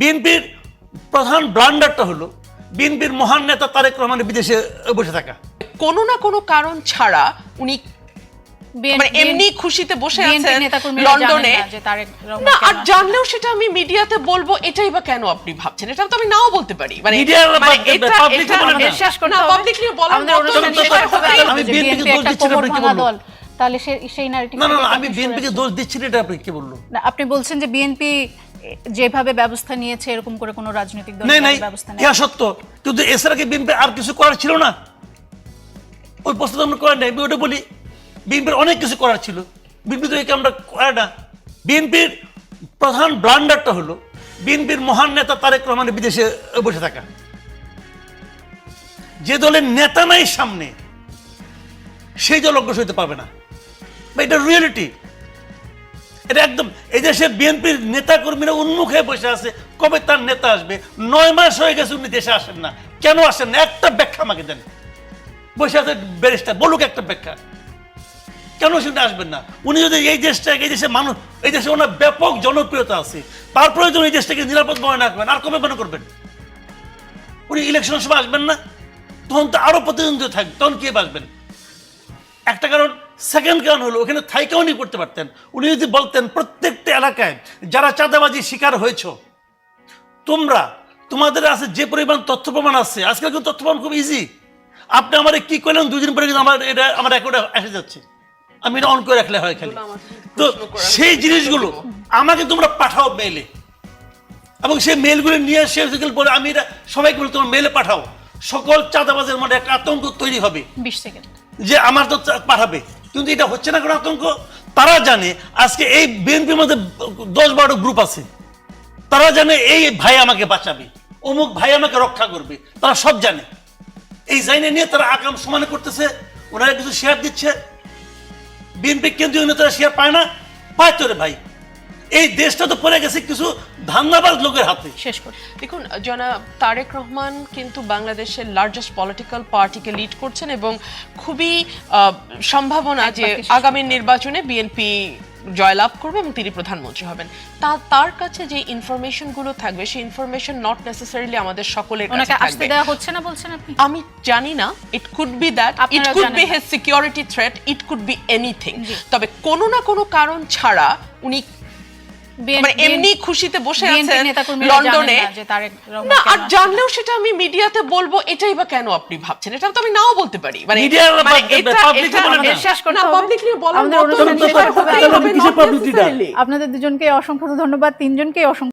বিএনপির প্রধান ব্লান্ডারটা হলো বিএনপির মহান নেতা তারেক রহমানের বিদেশে বসে থাকা। কোনো না কোনো কারণ ছাড়া উনি মানে এমনি খুশিতে বসে আছেন লন্ডনে। না আর জানলেও সেটা আমি মিডিয়াতে বলব এটাই বা কেন আপনি ভাবছেন? এটা তো আমি নাও বলতে পারি। মানে মানে বলে। পাবলিকলি বলার আমাদের মতো অনুষ্ঠানে বিষয় শেষ করতে হতেই হবে। আমি যে BNP কে BNP দোষ দিচ্ছি না, কি ভাঙা তাহলে সে- সেই নারেটিভ না না না আমি বিএনপিকে দোষ দিচ্ছি না এটা আপনি কি বলল না, আপনি বলছেন যে বিএনপি যেভাবে ব্যবস্থা নিয়েছে এরকম করে কোনো রাজনৈতিক দল নাই নাই ব্যবস্থা নেয় ইহা সত্য। কিন্তু এছাড়া কি বিএনপি আর কিছু করার ছিল না? ওই প্রস্তুত আমরা করেন নাই। আমি ওটা বলি বিএনপির অনেক কিছু করার ছিল। বিএনপি তো একে আমরা করে না? বিএনপির প্রধান ব্লান্ডারটা হলো বিএনপির মহান নেতা তারেক রহমানের বিদেশে বসে থাকা। যে দলের নেতা নাই সামনে সেই দল অগ্রসর হতে পারবে না। বা এটা রিয়েলিটি এটা একদম এই দেশে বিএনপির নেতা কর্মীরা উন্মুখ বসে আছে। কবে তার নেতা আসবে? নয় মাস হয়ে গেছে উনি দেশে আসেন না। কেন আসেন না? একটা ব্যাখ্যা আমাকে দেন। বসে আছে ব্যারিস্টার, বলুক একটা ব্যাখ্যা। কেন সেটা আসবেন না? উনি যদি এই দেশটা এই দেশে মানুষ, এই দেশে ওনার ব্যাপক জনপ্রিয়তা আছে। তারপরে যদি এই দেশটাকে নিরাপদ মনে না করবেন আর কবে মনে করবেন? উনি ইলেকশনের সময় আসবেন না? তখন তো আরও প্রতিদ্বন্দ্বী থাকবে। তখন কে বাসবেন? একটা কারণ সেকেন্ড কারণ হলো ওখানে থাইকা উনি করতে পারতেন। উনি যদি বলতেন প্রত্যেকটা এলাকায় যারা চাঁদাবাজি শিকার হয়েছ তোমরা তোমাদের আছে যে পরিমাণ তথ্য প্রমাণ আছে আজকাল কিন্তু তথ্য প্রমাণ খুব ইজি আপনি আমার কি করলেন দুদিন পরে কিন্তু আমার এটা আমার অ্যাকাউন্টে এসে যাচ্ছে। আমি এটা অন করে রাখলে হয় খালি। তো সেই জিনিসগুলো আমাকে তোমরা পাঠাও মেলে এবং সেই মেলগুলো নিয়ে সে পরে আমি এটা সবাইকে বলি তোমার মেলে পাঠাও। সকল চাঁদাবাজের মধ্যে একটা আতঙ্ক তৈরি হবে। বিশ সেকেন্ড। যে আমার তো পাঠাবে। কিন্তু এটা হচ্ছে না কোনো আতঙ্ক। তারা জানে আজকে এই বিএনপির মধ্যে দশ বারো গ্রুপ আছে। তারা জানে এই ভাই আমাকে বাঁচাবে, অমুক ভাই আমাকে রক্ষা করবে, তারা সব জানে। এই জাইনে নিয়ে তারা আকাম সমানে করতেছে, ওনারা কিছু শেয়ার দিচ্ছে। বিএনপি কেন্দ্রীয় নেতারা শেয়ার পায় না। পায় তো রে ভাই। এই দেশটা তো পড়ে গেছে কিছু ধান্দাবাজ লোকের হাতে। শেষ করি। দেখুন জনাব তারেক রহমান কিন্তু বাংলাদেশের লার্জেস্ট পলিটিক্যাল পার্টিকে লিড করছেন এবং খুবই সম্ভাবনা যে আগামী নির্বাচনে বিএনপি জয়লাভ করবে এবং তিনি প্রধানমন্ত্রী হবেন। তা তার কাছে যে ইনফরমেশনগুলো থাকবে সেই ইনফরমেশন নট নেসেসারিলি আমাদের সকলের কাছে আসতে দেওয়া হচ্ছে না বলছেন আপনি? আমি জানি না it could be that it could be his security threat it could be anything তবে কোনো না কোনো কারণ ছাড়া উনি মানে এমনি খুশিতে বসে আছেন লন্ডনে। না আর জানলেও সেটা আমি মিডিয়াতে বলব এটাই বা কেন আপনি ভাবছেন? এটা তো আমি নাও বলতে পারি। মানে মানে। আপনাদের দুজনকে অসংখ্য ধন্যবাদ তিনজনকে অসংখ্য